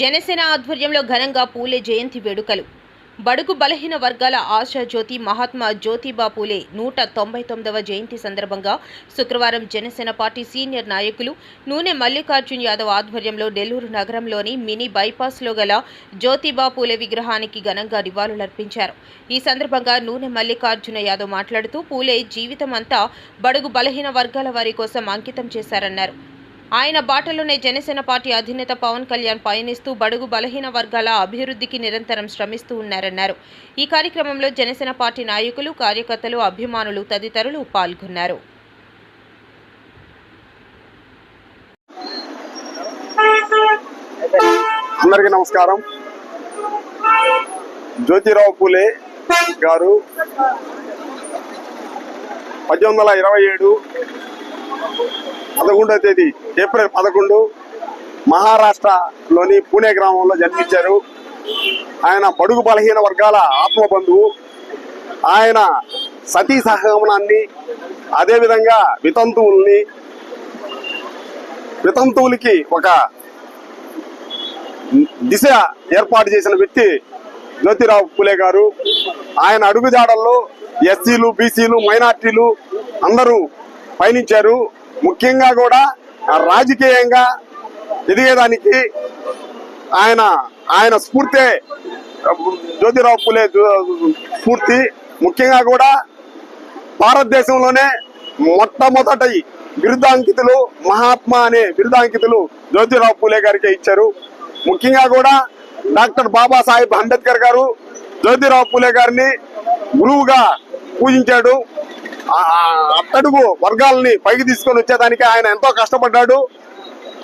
జనసేన ఆధ్వర్యంలో ఘనంగా పూలే జయంతి వేడుకలు. బడుగు బలహీన వర్గాల ఆశా జ్యోతి మహాత్మా జ్యోతిబా పూలే నూట తొంభై తొమ్మిదవ జయంతి సందర్భంగా శుక్రవారం జనసేన పార్టీ సీనియర్ నాయకులు నూనె మల్లికార్జున్ యాదవ్ ఆధ్వర్యంలో నెల్లూరు నగరంలోని మినీ బైపాస్లో గల జ్యోతిబా పూలే విగ్రహానికి ఘనంగా నివాళులర్పించారు. ఈ సందర్భంగా నూనె మల్లికార్జున యాదవ్ మాట్లాడుతూ పూలే జీవితం అంతా బడుగు బలహీన వర్గాల వారి కోసం అంకితం చేశారన్నారు. ఆయన బాటలోనే జనసేన పార్టీ అధినేత పవన్ కళ్యాణ్ పయనిస్తూ బడుగు బలహీన వర్గాల అభివృద్ధికి నిరంతరం శ్రమిస్తూ ఉన్నారన్నారు. ఈ కార్యక్రమంలో జనసేన పార్టీ నాయకులు కార్యకర్తలు అభిమానులు తదితరులు పాల్గొన్నారు. అందరికీ నమస్కారం. జ్యోతిరావు పూలే గారు పద్దెనిమిది వందల ఇరవై ఏడు పదకొండవ తేదీ ఏప్రిల్ పదకొండు మహారాష్ట్రలోని పూణే గ్రామంలో జన్మించారు. ఆయన బడుగు బలహీన వర్గాల ఆత్మబంధువు. ఆయన సతీ సహగమనాన్ని అదేవిధంగా వితంతువుల్ని వితంతువులకి ఒక దిశ ఏర్పాటు చేసిన వ్యక్తి జ్యోతిరావు పూలే గారు. ఆయన అడుగుజాడల్లో ఎస్సీలు బీసీలు మైనార్టీలు అందరూ పయనించారు. ముఖ్యంగా కూడా రాజకీయంగా ఎదిగేదానికి ఆయన ఆయన స్ఫూర్తే జ్యోతిరావు పూలే స్ఫూర్తి. ముఖ్యంగా కూడా భారతదేశంలోనే మొట్టమొదటి బిరుదాంకితులు మహాత్మా అనే బిరుదాంకితులు జ్యోతిరావు పూలే గారికి ఇచ్చారు. ముఖ్యంగా కూడా డాక్టర్ బాబాసాహెబ్ అంబేద్కర్ గారు జ్యోతిరావు పూలే గారిని గురువుగా పూజించాడు. అట్టడుగు వర్గాలని పైకి తీసుకొని వచ్చేదానికి ఆయన ఎంతో కష్టపడ్డాడు.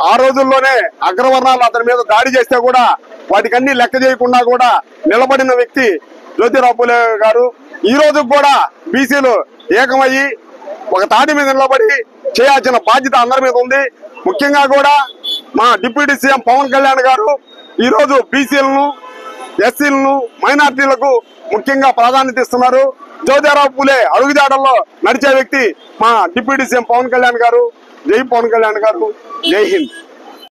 ఆ రోజుల్లోనే అగ్రవర్ణాలు అతని మీద దాడి చేస్తే కూడా వాటికన్నీ లెక్క చేయకుండా కూడా నిలబడిన వ్యక్తి జ్యోతిరావు పూలే గారు. ఈ రోజు కూడా బీసీలు ఏకమయ్యి ఒక తాటి మీద నిలబడి చేయాల్సిన బాధ్యత అందరి మీద ఉంది. ముఖ్యంగా కూడా మా డిప్యూటీ సీఎం పవన్ కళ్యాణ్ గారు ఈ రోజు బీసీలను ఎస్సీలను మైనార్టీలకు ముఖ్యంగా ప్రాధాన్యత ఇస్తున్నారు. జ్యోతిరావు పూలే అడుగుజాడల్లో నడిచే వ్యక్తి మా డిప్యూటీ సీఎం పవన్ కళ్యాణ్ గారు. జై పవన్ కళ్యాణ్ గారు. జై హింద్.